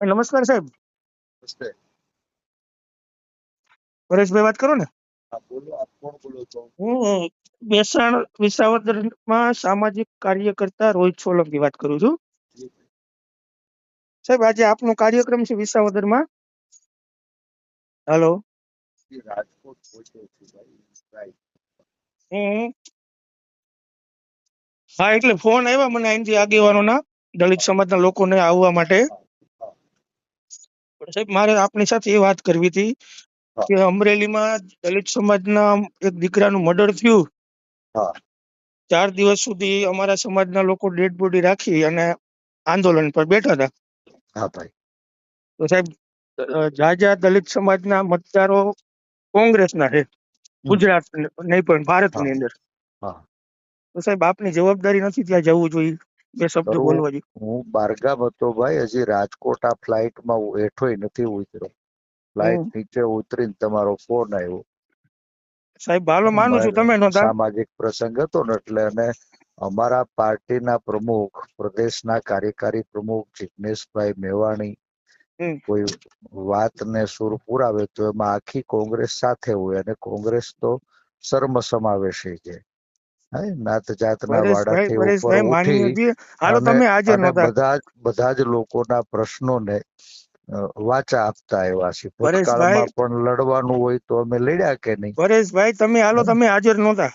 નમસ્કાર સાહેબ. પરેશભાઈ વાત કરો ને. હા બેસાણ વિસાવદરમાં સામાજિક કાર્યકર્તા રોહિત સોલંકી વાત કરું છું. સાહેબ આજે આપનો કાર્યક્રમ છે હાલો. છું ભાઈ રાઈટ હું એટલે ફોન આવ્યા મને અહીંથી આગેવાનોના દલિત સમાજના લોકોને આવવા માટે. સાહેબ મારે આપની સાથે એ વાત કરવી હતી કે અમરેલીમાં દલિત સમાજના એક દીકરાનું મર્ડર થયું. ચાર દિવસ સુધી અમારા સમાજના લોકો ડેડ બોડી રાખી અને આંદોલન પર બેઠા હતા. હા ભાઈ. તો સાહેબ જાજા દલિત સમાજના મતદારો કોંગ્રેસના છે ગુજરાત નહીં પણ ભારતની અંદર. તો સાહેબ આપની જવાબદારી નથી ત્યાં જવું જોઈએ. બે શબ્દ બોલવા જોઈએ હું બારગામ હતો ભાઈ હજી રાજકોટ આ ફ્લાઇટમાં બેઠો નથી ઉતર્યો. ફ્લાઇટ નીચે ઉતરીને તમારો ફોન આવ્યો. સાહેબ હાલો માનું છું તમે નહોતા સામાજિક પ્રસંગ હતો ને એટલે અને અમારા પાર્ટીના પ્રમુખ પ્રદેશના કાર્યકારી પ્રમુખ જિગ્નેશભાઈ મેવાણી કોઈ કોઈ વાતને સુર પુરાવે તો એમાં આખી કોંગ્રેસ સાથે હોય અને કોંગ્રેસ તો સર્મ સમાવેશી છે. નાત જાતના વાડાથી ઉપર ઉઠી અને- તમે હાજર અને નહોતા. બધા જ બધા જ લોકોના પ્રશ્નોને વાચા આપતા આવ્યા છે. ભૂતકાળમાં પણ લડવાનું હોય તો અમે લડ્યા કે નહીં? પરેશભાઈ તમે હાલો તમે હાજર નહોતા.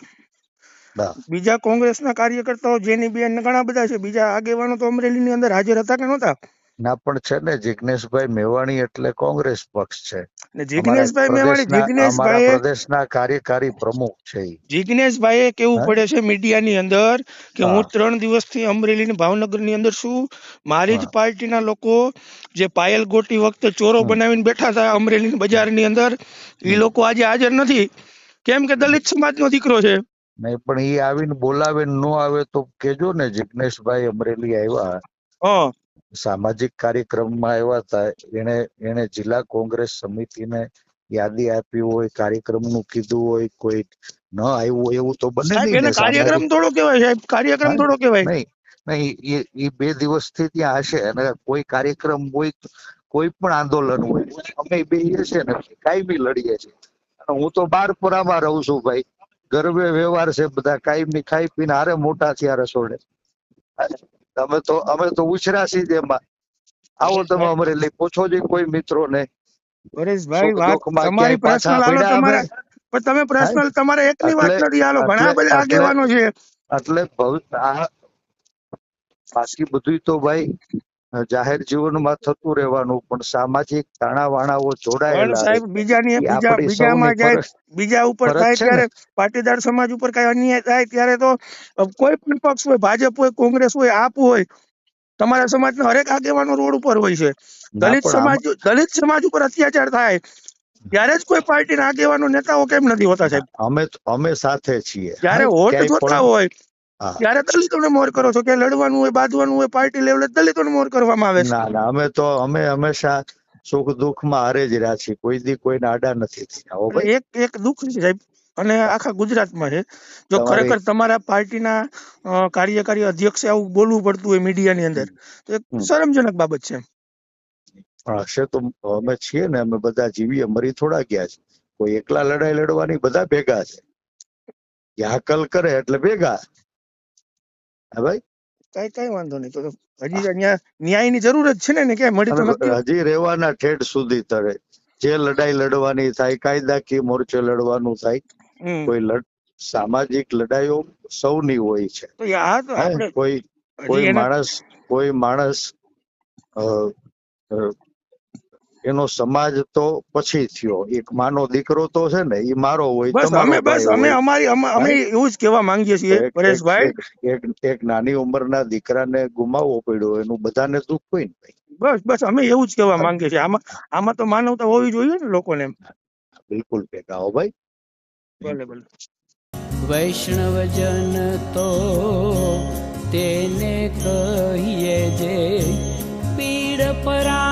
બીજા કોંગ્રેસના કાર્યકર્તાઓ જેની બેન ઘણા બધા છે બીજા આગેવાનો તો અમરેલીની અંદર હાજર હતા કે નહોતા? ના પણ છે ને જિગ્નેશભાઈ મેવાણી એટલે કોંગ્રેસ પક્ષ છે. ને જિગ્નેશભાઈ મેવાણી પ્રદેશના- પ્રદેશના કાર્યકારી પ્રમુખ છે ઈ. કેવું પડે છે મીડિયાની અંદર કે હું. ત્રણ દિવસથી અમરેલી ને ભાવનગરની અંદર છું. મારી જ પાર્ટીના લોકો જે પાયલ ગોટી વખતે ચોરો બનાવીને બેઠા હતા અમરેલી બજારની અંદર એ લોકો આજે હાજર નથી. કેમ કે દલિત સમાજનો દીકરો છે. નહીં પણ એ આવીને બોલાવે ન નો આવે તો કેજો ને જિગ્નેશભાઈ અમરેલી આવ્યા. હા. સામાજિક કાર્યક્રમમાં આવ્યા હતા. એને એને જિલ્લા કોંગ્રેસ સમિતિને યાદી આપી હોય કાર્યક્રમનું કીધું હોય કોઈ ન આવ્યું હોય એવું તો બને નહીં કાર્યક્રમ થોડો કહેવાય સાહેબ. કાર્યક્રમ થોડો કહેવાય. નહીં નહીં એ બે દિવસથી ત્યાં હશે અને કોઈ કાર્યક્રમ હોય કોઈ પણ આંદોલન હોય અમે બે છે ને કાયમી લડીએ છીએ. હું તો બાર પરામાં રહું છું ભાઈ. ગરબે વ્યવહાર છે બધા કાયમી ખાઈ પીને હારે મોટા થયા રસોડે. અમે તો અમે તો ઉછરા છીએ જ એમાં. આવો તમે અમરેલી પૂછો જે કોઈ મિત્રો ને પરેશભાઈ વાત તમારી પર્સનલ આલો તમારે પણ તમે પર્સનલ તમારે એકની વાત નથી આલો ઘણા બધા આગેવાનો છે. એટલે બાકી બધું તો ભાઈ જાહેર જીવનમાં થતું રહેવાનું પણ સામાજિક તાણાવાણાઓ જોડાયેલા સાહેબ બીજાની બીજા બીજામાં જાય બીજા ઉપર થાય ત્યારે પાટીદાર સમાજ ઉપર કઈ અન્યાય થાય ત્યારે તો કોઈ પણ પક્ષ હોય ભાજપ હોય કોંગ્રેસ હોય આપ હોય તમારા સમાજના હરેક આગેવાનો રોડ ઉપર હોય છે. દલિત સમાજ દલિત સમાજ ઉપર અત્યાચાર થાય ત્યારે જ કોઈ પાર્ટીના આગેવાનો નેતાઓ કેમ નથી હોતા સાહેબ? અમે અમે સાથે છીએ. જ્યારે હોટ જોતા હોય. ત્યારે દલિતોને મોર કરો છો કે લડવાનું હોય બાંધવાનું હોય પાર્ટી લેવલે દલિતોને મોર કરવામાં આવે છે? ના ના અમે તો અમે હંમેશા સુખ દુઃખમાં હારે જ રહ્યા છીએ. કોઈ દી કોઈને આડા નથી થયા એક એક દુઃખ છે સાહેબ અને આખા ગુજરાતમાં છે. જો ખરેખર તમારા પાર્ટીના કાર્યકારી અધ્યક્ષે આવું બોલવું પડતું હોય મીડિયાની અંદર તો એક શરમજનક બાબત છે હશે તો અમે છીએ ને અમે બધા જીવીએ મરી થોડા ગયા છે. કોઈ એકલા લડાઈ લડવાની બધા ભેગા છે. હાકલ કરે એટલે ભેગા. હા ભાઈ? કઈ કઈ વાંધો નહીં. તો હજી અહીંયા ન્યાયની જરૂર જ છે ને કે મળી તો હજી રહેવાના ઠેઠ સુધી તરે. જે લડાઈ લડવાની થાય કાયદાકીય મોરચે લડવાનું થાય કોઈ લડ સામાજિક લડાઈઓ સૌની હોય છે. કોઈ કોઈ માણસ કોઈ માણસ એનો સમાજ તો પછી થયો. એક માનો દીકરો તો છે ને એ મારો હોય બસ અમે બસ અમે અમારી અમે- એવું જ કહેવા માંગીએ છીએ પરેશભાઈ. એક- એક નાની ઉંમરના દીકરાને ગુમાવવો પડ્યો એનું બધાને દુઃખ હોય ને ભાઈ. બસ બસ અમે એવું જ કહેવા માંગીએ છીએ. આમાં આમાં તો માનવતા હોવી જોઈએ ને લોકોને એમ. બિલકુલ ભેગા હો ભાઈ. ભલે ભલે. વૈષ્ણવજન તો તેને કહીએ જે પીડ પરાય